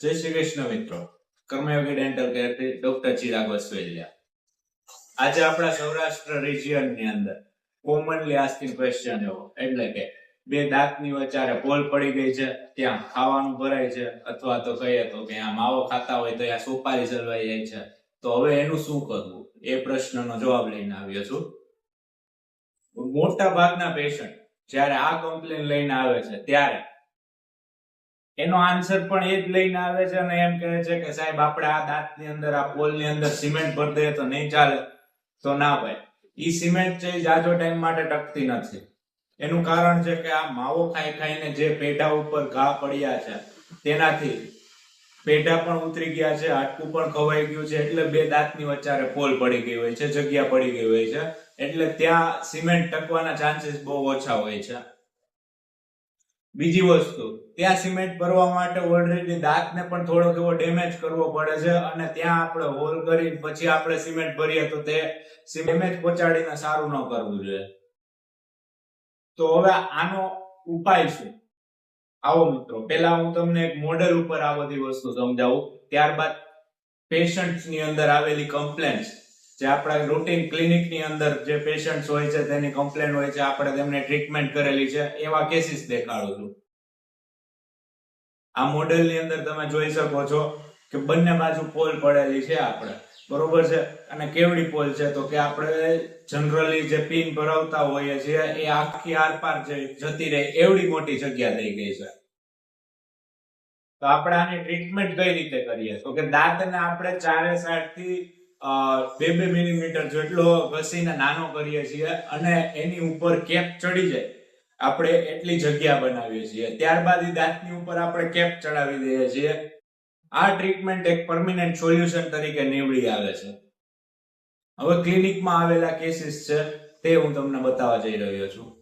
જય શ્રી કૃષ્ણ મિત્રો. કર્મયોગી ડેન્ટલ કેરથી ડોક્ટર ચિરાગ વસવેલિયા. આજે આપણા સૌરાષ્ટ્ર રિજિયનની અંદર કોમનલી આસ્કિંગ ક્વેશ્ચન એવો. એટલે કે બે દાંતની વચ્ચે પોલ પડી ગઈ છે, ત્યાં ખાવાનું ભરાય છે, અથવા તો કહીએ તો કે આ માવો ખાતા હોય તો આ સોપારી જલવાઈ જાય છે. તો હવે એનું શું કરવું? એ પ્રશ્નનો જવાબ લઈને આવ્યો છું. મોટા ભાગના પેશન્ટ જ્યારે આ કમ્પ્લેન લઈને આવે છે, ત્યારે એનો આન્સર પણ એ જ લઈને આવે છે અને એમ કહે છે કે સાહેબ, આપણે આ દાંતની અંદર, આ પોલની અંદર સિમેન્ટ ભરી દઈએ તો નહીં ચાલે. તો ના ભાઈ એ સિમેન્ટ છે એ જાજો ટાઈમ માટે ટકતી નથી. એનું કારણ છે કે આ માવો ખાઈ ખાઈને જે પેઢા ઉપર ઘા પડ્યા છે, તેનાથી પેઢા પણ ઉતરી ગયા છે, હાડકું પણ ખવાઈ ગયું છે, એટલે બે દાંતની વચ્ચારે પોલ પડી ગઈ હોય છે, જગ્યા પડી ગઈ હોય છે. એટલે ત્યાં સિમેન્ટ ટકવાના ચાન્સીસ બહુ ઓછા હોય છે. બીજી વસ્તુ, ત્યાં સિમેન્ટ ભરવા માટે ઓલરેડી દાંતને પણ થોડોક એવો ડેમેજ કરવો પડે છે અને ત્યાં આપણે હોલ કરી પછી આપણે સિમેન્ટ ભરીએ તો તે ડેમેજ પહોંચાડીને સારું ન કરવું જોઈએ. તો હવે આનો ઉપાય શું આવો મિત્રો, પહેલા હું તમને એક મોડેલ ઉપર આ બધી વસ્તુ સમજાવું. ત્યારબાદ પેશન્ટની અંદર આવેલી કમ્પ્લેન્ટ્સ જે આપણા રૂટીન ક્લિનિકની અંદર જે પેશન્ટ્સ હોય છે તેની કમ્પ્લેન હોય છે આપણે તેમને ટ્રીટમેન્ટ કરેલી છે એવા કેસીસ દેખાડું છું. આ મોડેલની અંદર તમે જોઈ શકો છો કે બંને બાજુ પોલ પડેલી છે આપણે. બરોબર છે? અને કેવડી પોલ છે? તો કે આપણે જનરલી જે પિન ભરાવતા હોઈએ છીએ એ આખી આરપાર જતી રહે એવડી મોટી જગ્યા થઈ ગઈ છે. તો આપણે આની ટ્રીટમેન્ટ કઈ રીતે કરીએ? તો કે દાંતને આપણે ચારે સાઈડથી અ, બે બે મિલીમીટર જેટલો ઘસીને નાનો કરીએ છીએ અને એની ઉપર કેપ ચડી જાય. આપણે એટલી જગ્યા બનાવીએ છીએ. ત્યારબાદ એ દાંતની ઉપર આપણે કેપ ચડાવી દઈએ છીએ. આ ટ્રીટમેન્ટ એક પરમિનન્ટ સોલ્યુશન તરીકે નીવડી આવે છે. હવે ક્લિનિકમાં આવેલા કેસીસ છે, તે હું તમને બતાવવા જઈ રહ્યો છું.